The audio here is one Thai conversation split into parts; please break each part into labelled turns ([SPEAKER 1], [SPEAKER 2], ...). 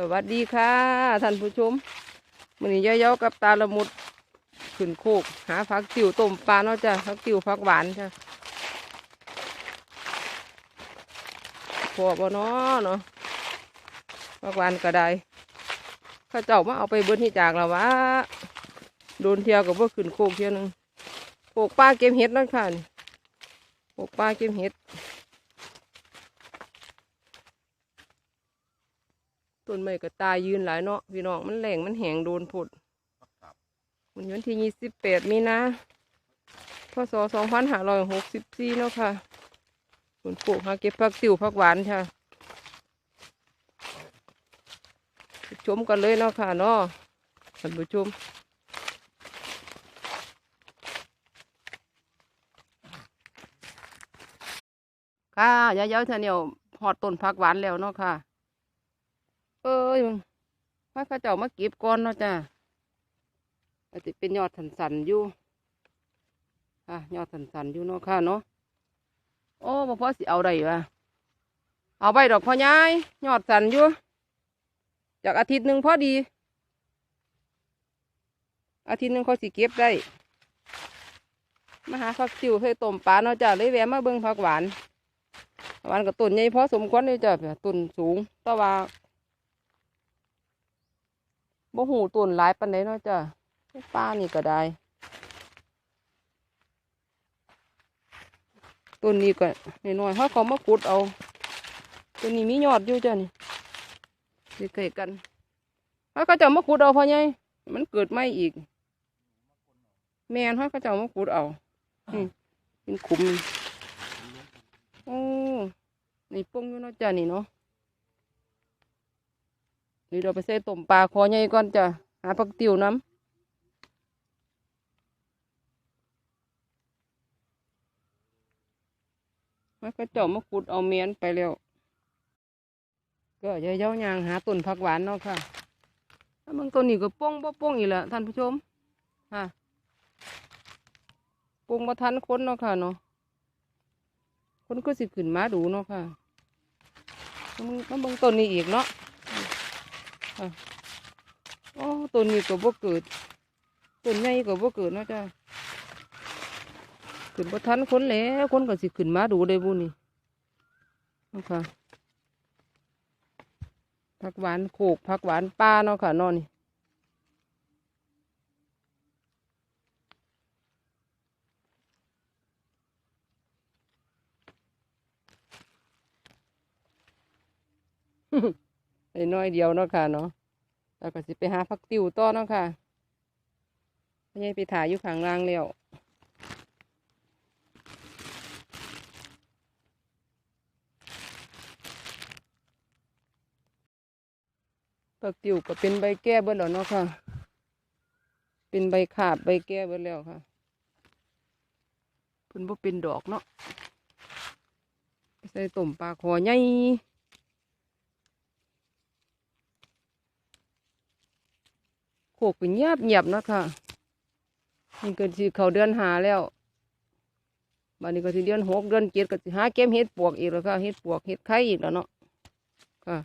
[SPEAKER 1] สวัสดีค่ะท่านผู้ชมมันนี้ย่อยๆกับตาละมุดขึ้นโคกหาผักติ๋วต้มปลาเนาะจ้ะผักติ๋วผักหวานจ้ะพอบ่เนาะเนาะผักหวานก็ได้ข้าเจ้ามาเอาไปเบิ้ลที่จากแล้ววะโดนเที่ยวกับว่าขึ้นโคกเที่ยวนึงโคกปลาเก็บเห็ดเนาะค่ะนี่โคกปลาเก็บเห็ด ต้นไม้ก็ตายยืนหลายเนาะพี่น้องมันแหลงมันแหงโดนผดวันนี้วันที่ยี่สิบแปดมีนาพศสองพันห้าร้อยหกสิบสี่เนาะค่ะฝนปลูกหาเก็บผักติ๋วผักหวานค่ะไปชมกันเลยเนาะค่ะเนาะท่านผู้ชมค่ะยายเย้าเธอเนี่ยหอดต้นผักหวานแล้วเนาะค่ะเอ้ ยมึงพระเข้าเจ้ามาเก็บก่อนเนาะจ้าอาจจะเป็นยอดสันสันอยู่ค่ะยอดสันสันอยู่เนาะค่ะเนาะโอ้บ่พอสิเอาได้วะเอาไปดอกพ่อยายยอดสันอยู่จากอาทิตย์หนึ่งพอดี อาทิตย์หนึ่งเขาสิเก็บได้มาหาผักจิ๋วเคยต้มปลาเนาะจ้าเลยแวะมาเบิ่งผักหวานหวานกับต้นใหญ่พอสมควรเลยจ้ะต้นสูงแต่ว่า บ่หูต้นหลายปานใดเนาะจ้ะป้านี่ก็ได้ ต้นนี้ก็น้อยๆเขาเขามาขุดเอา ต้นนี้มียอดอยู่จ้ะนี่ใกล้ๆกันเขาก็จะมาขุดเอาพอไงมันเกิดไม่อีก แมนเขาก็จะมาขุดเอาอืมเป็นขุมโอ้นี่ปงอยู่เนาะจ้ะนี่เนาะ นี่เราไปใส่ต้มปลาคอใหญ่ก่อนจ้ะหาผักติ๋วน้ำมันก็เจาะมาขุดเอาเมียนไปแล้ว ก็อย่าเย้ายางหาต้นผักหวานเนาะค่ะถ้ามึงต้นนี้ก็ป้งบ่ป้งอีกแล้วท่านผู้ชมค่ะป้งมาทันคนเนาะค่ะเนาะคนก็สิขึ้นมาดูเนาะค่ะมึงมันเบิ่งต้นนี้อีกเนาะ โอ้ต้นนี้ก็บ่เกิดต้นใหญ่ก็บ่เกิดเนาะจ้าขึ้นบ่ทันคนแล้วคนก็สิขึ้นมาดูได้บุนี่นะคะผักหวานโขกผักหวานป้าเนาะค่ะนอนนี่ ไอ้น้อยเดียวเนาะค่ะเนาะแล้วก็สิไปหาผักติ๋วต่อเนาะค่ะพยายไปถ่ายอยู่ข้างล่างแล้วผักติ๋วก็เป็นใบแก้เบิดแล้วเนาะค่ะ เป็นใบขาดใบแก้เบิดแล้วค่ะเพิ่นบ่เป็นดอกเนาะใส่ต้มปลาคอใหญ่ โขกเป็นเงียบเงียบนะค่ะนี่ก็สิเขาเดือนหาแล้วบัดนี้ก็สิเดือนหกเดือนเจ็ดก็สิหาเก็บเห็ดปวกอีกแล้วค่ะเห็ดปวกเห็ดไข่อีกแล้วเนาะค่ะ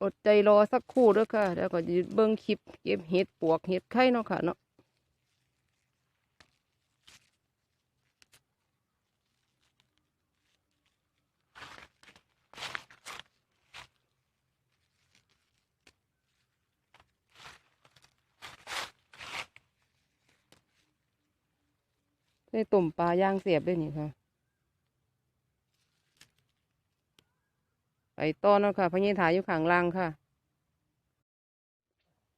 [SPEAKER 1] อดใจรอสักครู่ด้อค่ะ แล้วก็จะเบิ้งคลิปเก็บเห็ดปวกเห็ดไข่เนาะค่ะเนาะ ใส่ต้มปลาย่างเสียบด้วยนี่ค่ะ ไปต้อนเนาะค่ะพญาถายอยู่ข้างล่างค่ะ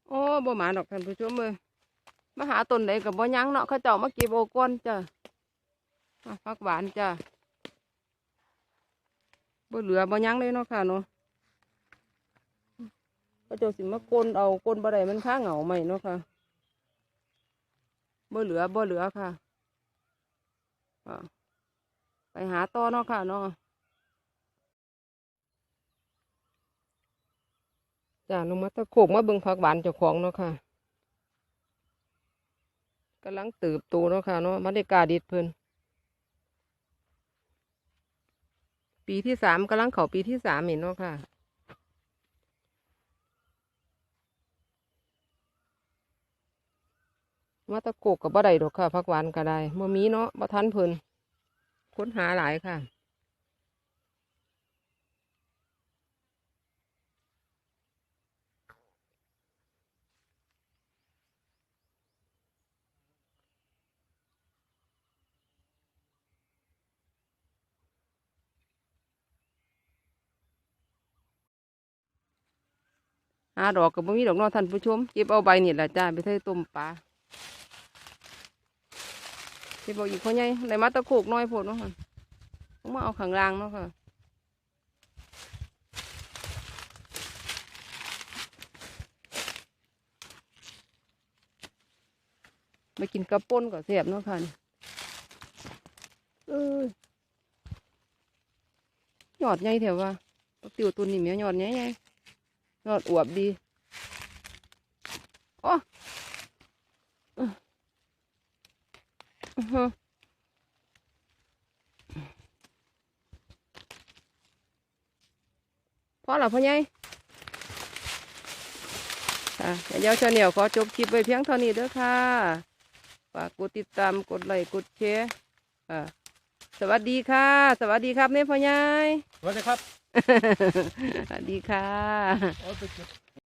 [SPEAKER 1] โอ้บ่หมาดอกท่านผู้ชมเลยมาหาต้นไหนกับบ่ยั้งเนาะเขาเจ้ามาเก็บโอก้อนจ้ะอะผักหวานจ้ะบ่เหลือบ่ยั้งเลยเนาะค่ะเนาะเขาเจ้าสิมาก้นเอาก้นบ่ได้มันข้าเหงาใหม่เนาะค่ะบ่เหลือบ่เหลือค่ะ ไปหาต่อเนาะค่ะเนาะจ้าลงมาตะโขกมาเบิ่งผักหวานเจ้าของเนาะค่ะกำลังเติบโตเนาะค่ะเนาะมันได้กล้าดิดเพิ่นปีที่สามกำลังเข้าปีที่สามเห็นเนาะค่ะ มาตะโกกกับบ่ได้ดอกค่ะผักหวานก็ได้เมื่อมีเนาะบ่ทันเพิ่นค้นหาหลายค่ะ หาดอกกับบ่มีดอกเนาะท่านผู้ชมเก็บเอาใบนี่แหละจ้าไปใส่ต้มปลา เก็บอาอีกเขาใหญ่ได้มาตะโขกน้อยโพดเนาะค่ะต้องมาเอาข้างล่างเนาะค่ะไปกินกระป่นก็แซ่บเนาะค่ะเอ้ยยอดใหญ่แถวว่าติวตุนนี่แม่ยหยอดใหญ่ใหญ่ยอดอวบดีโอ้อื้อ อื้อหือพอแล้วพ่อใหญ่ค่ะเดี๋ยวชาแนลขอจบคลิปไว้เพียงเท่านี้เด้อค่ะฝากกดติดตามกดไลค์กดแชร์ค่ะสวัสดีค่ะ สวัสดีครับเนี่ยพ่อใหญ่
[SPEAKER 2] สวัสดีครับ
[SPEAKER 1] สวัสดีค่ะ
[SPEAKER 2] เอาไปเก็บ